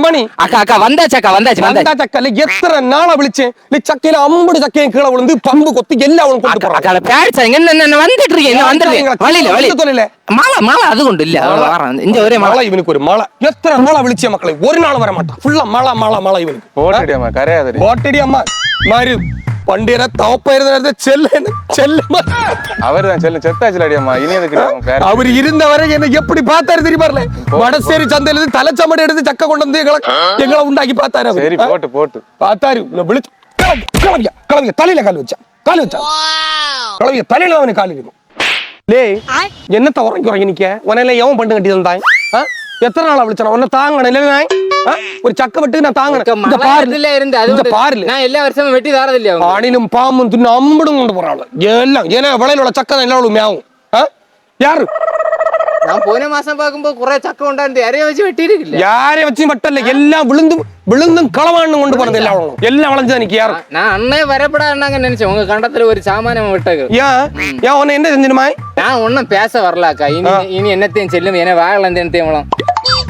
மணி அக்கா அக்கா வந்தாச்சு அக்கா வந்தாச்சு வந்தா வந்தாச்சு சக்கல எத்தனை நாளா விழிச்சேன் நீ சக்கையில அம்புடு சக்கையும் கீழே விழுந்து பம்பு கொத்தி எல்லாம் அவனுக்கு கொண்டு அக்கா போறான். அக்கா பேடிச்சாங்க என்ன என்ன வந்துட்டு இருக்கேன் என்ன வந்துட்டு வழியில வழி தொழில மாலை மாலை அது கொண்டு இல்ல. வரேன் இந்த ஒரே மாலை மழை இவனுக்கு ஒரு மழை. எத்தனை நாளா விழிச்ச மக்களை? பண்டிகை தவப்ப இருந்த செல்ல செல்ல அவர் தான் செல்ல செத்தாச்சுல அடியாமா இனி எதுக்கு அவர் இருந்த வரை என்ன எப்படி பார்த்தாரு தெரியுமார்ல வடசேரி சந்தையில இருந்து தலைச்சமடி எடுத்து சக்க கொண்டு வந்து எங்களை எங்களை உண்டாக்கி பார்த்தாரு. சரி போட்டு போட்டு. பார்த்தாரு. விழிச்சு கிளம்பி, கிளம்பியா கிளம்பியா தலையில கால் வச்சா. கால் வச்சா. கிளம்பியா தலையில அவனுக்கு கால் இருக்கும் லேய் என்னத்த உறங்கி உறங்கி நிக்க உன்னையில எவன் பண்ணு கட்டி தந்தாய்? எத்தனை நாளா விழிச்சான? உன்னை தாங்கணும் இல்ல? ஒரு சக்க வெட்டு நான் தாங்கணும் இந்த மலை இருந்து அது இந்த பாருல. நான் எல்லா வருஷமும் வெட்டி தரது இல்லையா அவங்க ஆணிலும் பாம்பும் தின்னு அம்படும் கொண்டு போறாள் எல்லாம் ஏன்னா விளையில சக்கை தான் எல்லாம் மேவும்? யாரு? நான் போன மாசம் பார்க்கும்போது குறை சக்க கொண்டாந்து இறைய வச்சு வெட்டி இருக்குல்ல யாரையும் வச்சு இல்ல எல்லாம் விழுந்தும் விழுந்தும் களவாண்டு கொண்டு போறது எல்லாம். எல்லாம் வளைஞ்சு நிக்க யாரும் நான் அண்ணே வரப்படாதுனாங்க நினைச்சேன். உங்க கண்டத்துல ஒரு சாமானியம் விட்டது ஏன் ஏன் உன்னை என்ன செஞ்சிருமாய் நான் ஒன்னும் பேச வரலக்கா இனி இனி என்னத்தையும் செல்லும். என்ன வாழல என்னத்தையும் வளம்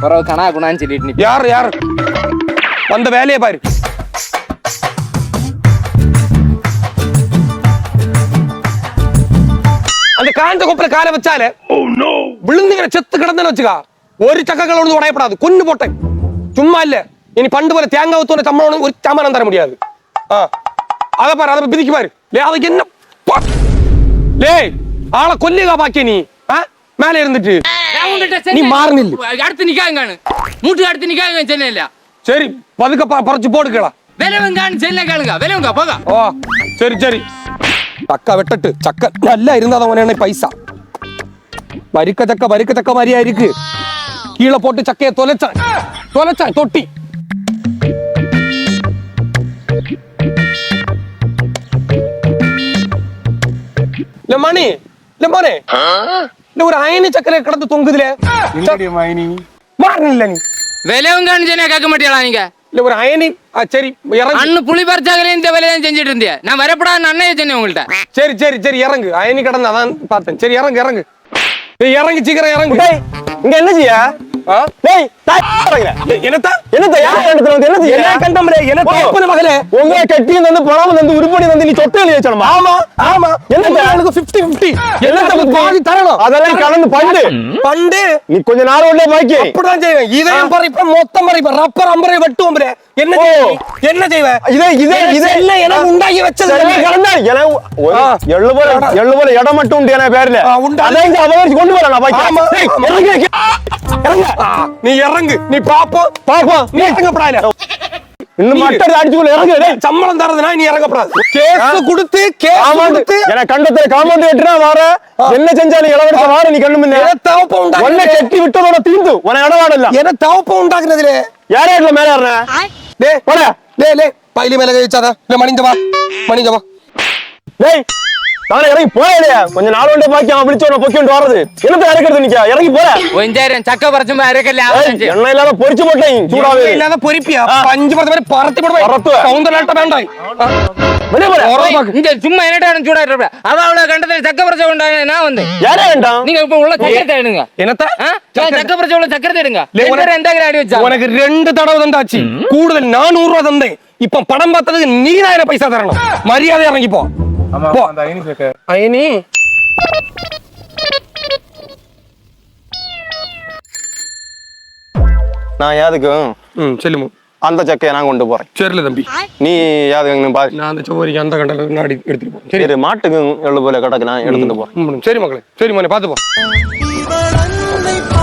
பிறகு கணா குணான்னு சொல்லிட்டு நிப்பேன். யாரு யாரு? வந்த வேலையை பாரு. அந்த காஞ்ச கொப்பல காலை வச்சாலே விழுந்துங்கிற செத்து கிடந்துன்னு வச்சுக்கா ஒரு சக்கங்கள் விழுந்து உடையப்படாது. கொண்டு போட்டேன். சும்மா இல்ல. இனி பண்டு போல தேங்காய் ஊத்தோட சம்பளம் ஒரு சமானம் தர முடியாது. ஆ. அதை பாரு அதை பிதிக்கு பாரு. லே அதுக்கு என்ன? பா- லேய் ஆளை கொல்லிகா பாக்கிய நீ? ஆ? மேல இருந்துட்டு. நீ சென்னை- மாறு நில்லு. அடுத்து நிக்காங்கானு மூட்டு அடுத்து நிக்காங்க சென்னையில சரி பதுக்க ப- பறிச்சு போடுக்கலாம் விலவங்கான்னு சென்னை கேளுங்க விலவங்க போக ஓ சரி சரி சக்க வெட்டட்டு சக்க நல்லா இருந்தாதான் உன பைசா வரிக்க சக்க வரிக்க சக்க மாதிரியா இருக்கு கீழே போட்டு சக்கைய தொலைச்சான் தொலைச்சான் தொட்டி இல்ல மணி இல்ல ஒரு நீ. விலவங்கான்னு சொன்னா கேட்க மாட்டீங்களா நீங்க? இல்ல ஒரு அயனி ஆ, சரி இறங்கு. அண்ணு புளி பறிச்சாகலே இந்த வேலையை தான் செஞ்சுட்டு இருந்தியா. நான் வரப்படாத அண்ணைய சொன்னேன் உங்கள்ட்ட. சரி சரி சரி இறங்கு. அயனி கடந்து அதான் பார்த்தேன். சரி இறங்கு இறங்கு. ஏய், இறங்கு சீக்கிரம் இறங்கு. இங்க என்ன செய்ய? ஆ? டேய் கட்டி வந்து பணம் வந்து உருப்படி வந்து நீ சொத்தை எழுதி வச்சணுமா ஆமா ஆமா. என்னத்த? எனக்கு 50 50 என்னத்த என்னத்த பாதி தரணும்? அதெல்லாம் கலந்து பண்டு. பண்டு. நீ கொஞ்ச நாள் உள்ள பாக்கி. அப்படிதான் செய்வேன். இதையும் பறிப்பேன் மொத்தம் பறிப்பேன் ரப்பர் அம்பரை வெட்டுவோம் bre. என்ன ஓ. செய்வ நீ? என்ன செய்வ இதே இதே இதே. இல்ல எனக்கு உண்டாக்கி வச்சது சரி, இல்ல. கலந்தா. எனக்கு ஒரு ஆ. எள்ளு போல எள்ளு போல இடம் மட்டும் உண்டு என பேர்ல. ஆ, உண்டு. அதை இங்க அபகரிச்சு கொண்டு வரேன் நான் பாக்கி ஆமா, டேய், ஆமா. இறங்கு, இறங்கு. ஆ, நீ இறங்கு. இறங்கப்படாத. இன்னும் மட்டை அடிச்சுக்குள்ள இறங்கு டேய். சம்பளம் தரதுனா நீ இறங்கப்படாது. கேஸ் கொடுத்து கேஸ் கொடுத்து. எனக்கு கண்டத்துல காமாண்டு வெட்டுனா வார. என்ன செஞ்சாலும் இளவரச வார நீ கண்ணு முன்ன. என தவப்ப உன்னை உண்டாக்குறது கட்டி விட்டதோட தீந்து. உன இடவாடு இல்ல என தவப்ப உண்டாக்குனதுலே. யாரே இடத்துல மேல ஏறின டே போட. டே லே பைலி மேல கை வச்சாதா? இல்ல மணிஞ்ச வா. மணிஞ்ச வா. டேய் நானே இறங்கி போயலையா கொஞ்ச நாள் ஒன்றே பாக்கி அவன் பிடிச்ச உன பொக்கி கொண்டு வர்றது என்னத்த இறக்கிறது நிக்க இறங்கி போற கொஞ்சம் சக்க பறிச்சுமா இருக்கல ஏய், எண்ணெய் இல்லாத பொரிச்சு போட்டேன் சூடாவே எண்ணெய் இல்லாத பொரிப்பியா பஞ்சு பத்து மாதிரி பறத்தி போடுவேன் பறத்துவ. சவுந்த நாட்ட வேண்டாய் வெளியே போற ஓரம் பாக்கு. இங்க சும்மா என்னடா சூடா இருப்ப அவ அவ்வளவு கண்டத்துல சக்க பறிச்ச கொண்டாங்க நான் வந்தேன் யாரே வேண்டாம் நீங்க இப்ப உள்ள சக்கரத்தை எடுங்க என்னத்த ஆ? சக்க பறிச்ச உள்ள சக்கரத்தை எடுங்க லே, உனக்கு- எல்லாரும் எந்த அடி வச்சா உனக்கு ரெண்டு தடவை தந்தாச்சு கூடுதல் நானூறு ரூபா தந்தேன் இப்ப படம் பார்த்ததுக்கு நீ தான் எனக்கு பைசா தரணும் மரியாதை இறங்கி போ. அந்த சேர்க்க. அயனி. நான் யாதுக்கும் ம் சொல்லுமு. அந்த சக்கையை நான் கொண்டு போறேன். சரில தம்பி. நீ யாதுக்கு பாரு. நான் அந்த சோரிக்கு அந்த கண்டல நாடி எடுத்துட்டு போறேன். சரி. மாட்டுக்கும் எள்ளு போல கிடக்கு நான் எடுத்துட்டு போறேன். சரி மகளே சரி மோனே பாத்து போ. இவள் அன்பை பார்